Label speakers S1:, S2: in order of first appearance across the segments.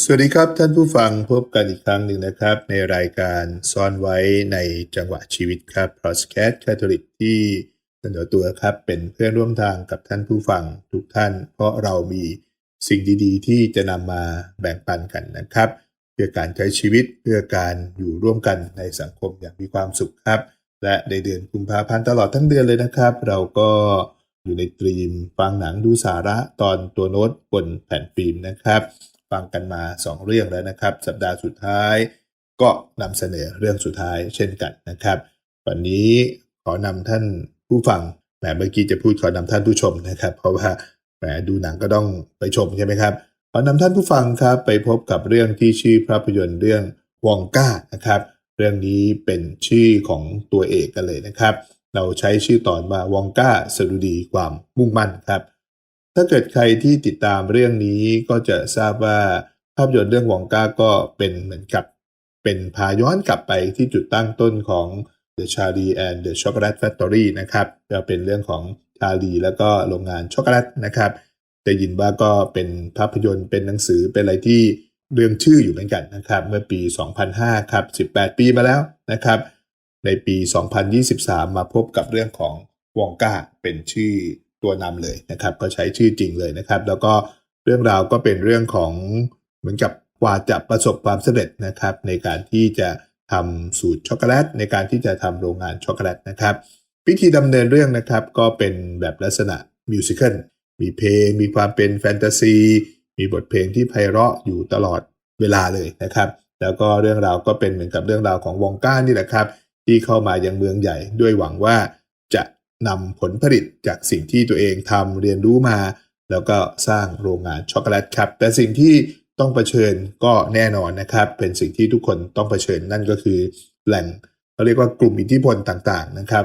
S1: สวัสดีครับท่านผู้ฟังพบกันอีกครั้งหนึ่งนะครับ ในรายการซ่อนไว้ในจังหวะชีวิตครับพอดแคสต์คาทอลิกที่เสนอตัวครับเป็นเพื่อนร่วมทางกับท่านผู้ฟังทุกท่าน เพราะเรามีสิ่งดีๆ ที่จะนำมาแบ่งปันกันนะครับ เพื่อการใช้ชีวิตเพื่อการอยู่ร่วมกันในสังคมอย่างมีความสุขครับ และในเดือนกุมภาพันธ์ตลอดทั้งเดือนเลยนะครับ เราก็อยู่ในตรีมฟังหนังดูสาระตอนตัวโน้ตบนแผ่นฟิล์มนะครับ ฟังกันมา 2 เรื่องแล้วนะครับ สัปดาห์สุดท้ายก็นำเสนอเรื่องสุดท้ายเช่นกันนะครับ วันนี้ขอนำท่านผู้ฟังแหมเมื่อกี้จะพูดขอนำท่านผู้ชมนะครับ เพราะว่าแหมดูหนังก็ต้องไปชมใช่ไหมครับขอนำท่านผู้ฟังครับไปพบกับเรื่องที่ชื่อภาพยนตร์เรื่องวองก้านะครับ เรื่องนี้เป็นชื่อของตัวเอกกันเลยนะครับ เราใช้ชื่อตอนว่าวองก้าสดุดีความมุ่งมั่นครับ ถ้าเกิดใครที่ติดตามเรื่องนี้ก็จะทราบว่าภาพยนตร์เรื่องวองกาก็เป็นเหมือนกับเป็นพาย้อนกลับไปที่จุดตั้งต้นของ The Charlie and the Chocolate Factory นะครับก็เป็นเรื่องของชาลีแล้วก็โรงงานช็อกโกแลตนะครับได้ยินว่าก็เป็นภาพยนตร์เป็นหนังสือเป็นอะไรที่เรื่องชื่ออยู่เหมือนกันนะครับเมื่อปี 2005 ครับ 18 ปีมาแล้วนะครับ ในปี 2023 มาพบกับเรื่องของวองกาเป็นชื่อ ตัวนำเลยนะครับ ก็ใช้ชื่อจริงเลยนะครับ แล้วก็เรื่องราวก็เป็นเรื่องของเหมือนกับกว่าจะประสบความสำเร็จนะครับ ในการที่จะทำสูตรช็อกโกแลต ในการที่จะทำโรงงานช็อกโกแลตนะครับวิธีดำเนินเรื่องนะครับก็เป็นแบบลักษณะมิวสิควลมีเพลง มีความเป็นแฟนตาซี มีบทเพลงที่ไพเราะอยู่ตลอดเวลาเลยนะครับ แล้วก็เรื่องราวก็เป็นเหมือนกับเรื่องราวของวองก้านี่แหละครับ ที่เข้ามายังเมืองใหญ่ด้วยหวังว่า นำผลผลิตจากสิ่งที่ตัวเองทำเรียนรู้มา แล้วก็สร้างโรงงานช็อกโกแลตครับ แต่สิ่งที่ต้องเผชิญก็แน่นอนนะครับ เป็นสิ่งที่ทุกคนต้องเผชิญนั่นก็คือ แหล่งเขาเรียกว่ากลุ่มอิทธิพลต่างๆนะครับ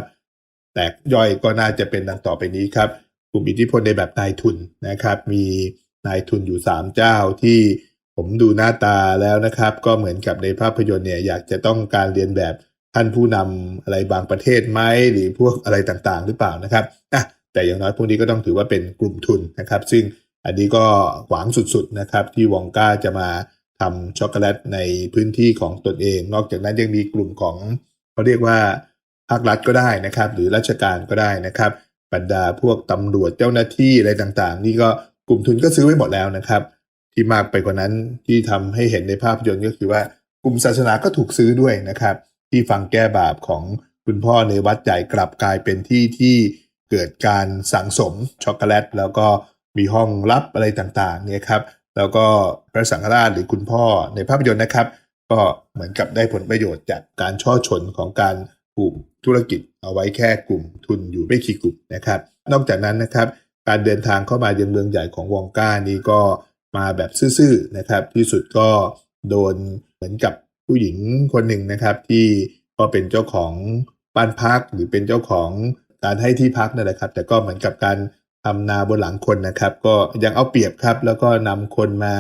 S1: แต่ย่อยก็น่าจะเป็นดังต่อไปนี้ครับ กลุ่มอิทธิพลในแบบนายทุนนะครับ มีนายทุนอยู่ 3 เจ้าที่ผมดูหน้าตาแล้วนะครับ ก็เหมือนกับในภาพยนตร์เนี่ยอยากจะต้องการเรียนแบบ ท่านผู้นำอะไรบางประเทศไหมหรือพวกอะไรต่างๆ หรือเปล่านะครับอะแต่อย่างน้อยพวกนี้ก็ต้องถือว่าเป็นกลุ่มทุนนะครับ ซึ่งอันนี้ก็หวังสุดๆนะครับ ที่วองก้าจะมาทำช็อกโกแลตในพื้นที่ของตนเอง นอกจากนั้นยังมีกลุ่มของเขาเรียกว่าภาครัฐก็ได้นะครับ หรือราชการก็ได้นะครับ บรรดาพวกตำรวจเจ้าหน้าที่อะไรต่างๆ นี่ก็กลุ่มทุนก็ซื้อไว้หมดแล้วนะครับ ที่มากไปกว่านั้นที่ทำให้เห็นในภาพยนตร์ก็คือว่ากลุ่มศาสนาก็ถูกซื้อด้วยนะครับ ที่ฟังแก้บาปของคุณพ่อในวัดใหญ่กลับกลายเป็นที่ที่เกิดการสังสมช็อกโกแลต แล้วก็มีห้องลับอะไรต่างๆเนี่ยครับแล้วก็พระสังฆราชหรือคุณพ่อในภาพยนตร์นะครับ ก็เหมือนกับได้ผลประโยชน์จากการช่อชนของการปลูกธุรกิจเอาไว้แค่กลุ่มทุนอยู่ไม่กี่กลุ่มนะครับ นอกจากนั้นนะครับ การเดินทางเข้ามายังเมืองใหญ่ของวองก้านี้ก็มาแบบซื่อๆนะครับ ที่สุดก็โดนเหมือนกับ ผู้หญิงคนหนึ่งนะครับ ที่ก็เป็นเจ้าของบ้านพักหรือเป็นเจ้าของการให้ที่พักนั่นแหละครับ แต่ก็เหมือนกับการทำนาบนหลังคนนะครับ ก็ยังเอาเปรียบครับ แล้วก็นำคนมา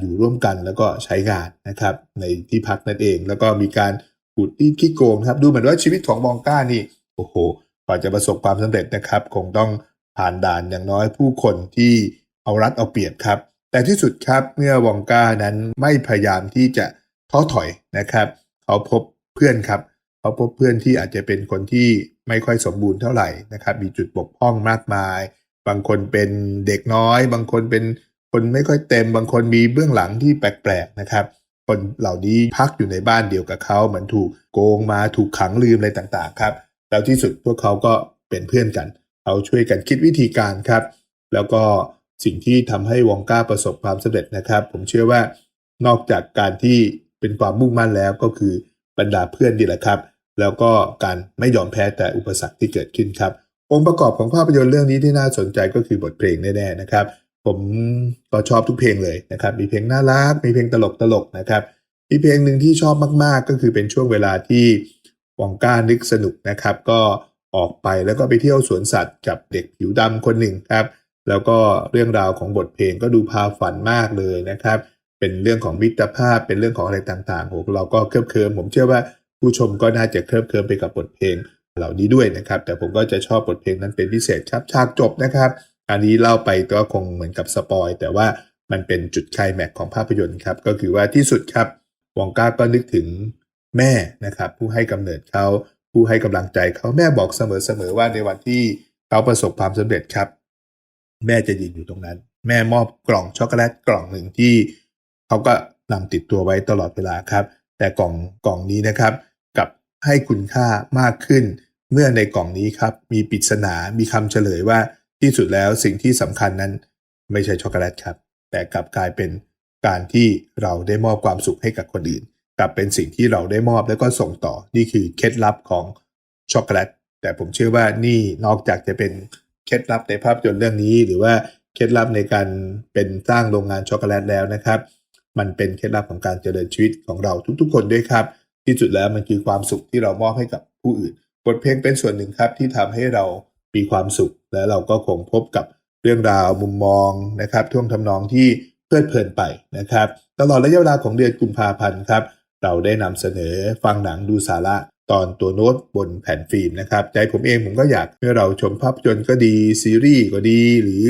S1: อยู่ร่วมกันแล้วก็ใช้งานนะครับ ในที่พักนั่นเอง แล้วก็มีการขูดรีดขี้โกงครับ ดูเหมือนว่าชีวิตของมองก้านี่โอ้โหกว่าจะประสบความสำเร็จนะครับ คงต้องผ่านด่านอย่างน้อยผู้คนที่เอารัดเอาเปรียบครับ แต่ที่สุดครับเมื่อวองก้านั้นไม่พยายามที่จะ ท้อถอยนะครับ เขาพบเพื่อนครับ เขาพบเพื่อนที่อาจจะเป็นคนที่ไม่ค่อยสมบูรณ์เท่าไหร่นะครับ มีจุดบกพร่องมากมาย บางคนเป็นเด็กน้อย บางคนเป็นคนไม่ค่อยเต็ม บางคนมีเบื้องหลังที่แปลกๆนะครับ คนเหล่านี้พักอยู่ในบ้านเดียวกับเขาเหมือนถูกโกงมาถูกขังลืมอะไรต่างๆครับแล้วที่สุดพวกเขาก็เป็นเพื่อนกันเขาช่วยกันคิดวิธีการครับ แล้วก็สิ่งที่ทำให้วองก้าประสบความสำเร็จนะครับ ผมเชื่อว่านอกจากการที่ เป็นความมุ่งมั่นแล้วก็คือบรรดาเพื่อนนี่แหละครับ แล้วก็การไม่ยอมแพ้แต่อุปสรรคที่เกิดขึ้นครับ องค์ประกอบของภาพยนตร์เรื่องนี้ที่น่าสนใจก็คือบทเพลงแน่ๆนะครับ ผมก็ชอบทุกเพลงเลยนะครับ มีเพลงน่ารัก มีเพลงตลกๆนะครับ มีเพลงหนึ่งที่ชอบมากๆ ก็คือเป็นช่วงเวลาที่วองก้านึกสนุกนะครับ ก็ออกไปแล้วก็ไปเที่ยวสวนสัตว์กับเด็กผิวดำคนหนึ่งครับ แล้วก็เรื่องราวของบทเพลงก็ดูพาฝันมากเลยนะครับ เป็นเรื่องของมิตรภาพเป็นเรื่องของอะไรต่างๆโหเราก็เคลิบเคลิมผมเชื่อว่าผู้ชมก็น่าจะเคลิบเคลิมไปกับบทเพลงเหล่านี้ด้วยนะครับ แต่ผมก็จะชอบบทเพลงนั้นเป็นพิเศษครับฉากจบนะครับ อันนี้เล่าไปก็คงเหมือนกับสปอยแต่ว่ามันเป็นจุดไคลแม็กของภาพยนตร์ครับ ก็คือว่าที่สุดครับวองก้าก็นึกถึงแม่นะครับ ผู้ให้กำเนิดเขาผู้ให้กำลังใจเขาแม่บอกเสมอๆว่าในวันที่เขาประสบความสำเร็จครับ แม่จะยืนอยู่ตรงนั้น แม่มอบกล่องช็อกโกแลตกล่องหนึ่งที่ เขาก็นำติดตัวไว้ตลอดเวลาครับ แต่กล่องกล่องนี้นะครับกับให้คุณค่ามากขึ้น เมื่อในกล่องนี้ครับมีปริศนา มีคำเฉลยว่าที่สุดแล้วสิ่งที่สำคัญนั้น ไม่ใช่ช็อกโกแลตครับ แต่กลับกลายเป็นการที่เราได้มอบความสุขให้กับคนอื่น กลับเป็นสิ่งที่เราได้มอบแล้วก็ส่งต่อนี่คือเคล็ดลับของช็อกโกแลตแต่ผมเชื่อว่านี่นอกจากจะเป็นเคล็ดลับในภาพยนตร์เรื่องนี้ หรือว่าเคล็ดลับในการเป็นสร้างโรงงานช็อกโกแลตแล้วนะครับ มันเป็นเคล็ดลับของการเจริญชีวิตของเราทุกๆ คนด้วยครับ ที่สุดแล้วมันคือความสุขที่เรามอบให้กับผู้อื่น บทเพลงเป็นส่วนหนึ่งครับที่ทำให้เรามีความสุข และเราก็คงพบกับเรื่องราวมุมมองนะครับท่วงทำนองที่เพลิดเพลินไปนะครับ ตลอดระยะเวลาของเดือนกุมภาพันธ์ครับ เราได้นำเสนอฟังหนังดูสาระตอนตัวโน้ตบนแผ่นฟิล์มนะครับใจผมเองผมก็อยากให้เราชมภาพยนตร์ก็ดีซีรีส์ก็ดี หรือ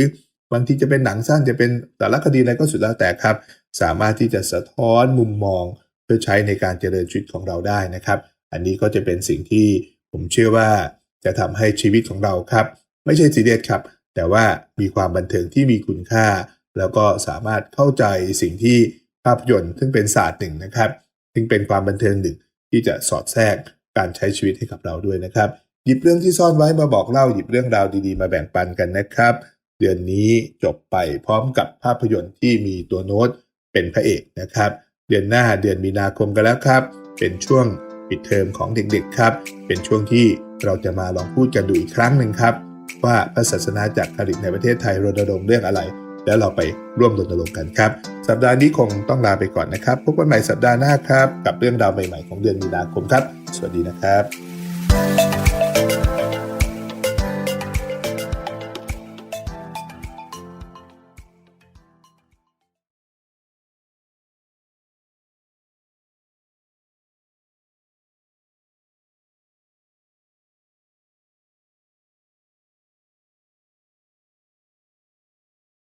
S1: บางทีจะเป็นหนังสั้นจะเป็นสารคดีอะไรก็สุดแล้วแต่ครับ สามารถที่จะสะท้อนมุมมอง เพื่อใช้ในการเจริญชีวิตของเราได้นะครับ อันนี้ก็จะเป็นสิ่งที่ผมเชื่อว่าจะทำให้ชีวิตของเราครับ ไม่ใช่ซีเรียสครับ แต่ว่ามีความบันเทิงที่มีคุณค่า แล้วก็สามารถเข้าใจสิ่งที่ภาพยนตร์ซึ่งเป็นศาสตร์หนึ่งนะครับซึ่งเป็นความบันเทิงหนึ่งที่จะสอดแทรกการใช้ชีวิตให้กับเราด้วยนะครับ หยิบเรื่องที่ซ่อนไว้มาบอกเล่าหยิบเรื่องราวดีๆ มาแบ่งปันกันนะครับ เดือนนี้จบไปพร้อมกับภาพยนตร์ที่มีตัวโน้ต เป็นพระเอกนะครับ เดือนหน้าเดือนมีนาคมกันแล้วครับ เป็นช่วงปิดเทอมของเด็กๆครับ เป็นช่วงที่เราจะมาลองพูดกันดูอีกครั้งหนึ่งครับ ว่าพระศาสนาจากผลิตในประเทศไทยรณรงค์เรื่องอะไร แล้วเราไปร่วมรณรงค์กันครับ สัปดาห์นี้คงต้องลาไปก่อนนะครับ พบกันใหม่สัปดาห์หน้าครับ กับเรื่องราวใหม่ๆของเดือนมีนาคมครับ สวัสดีนะครับ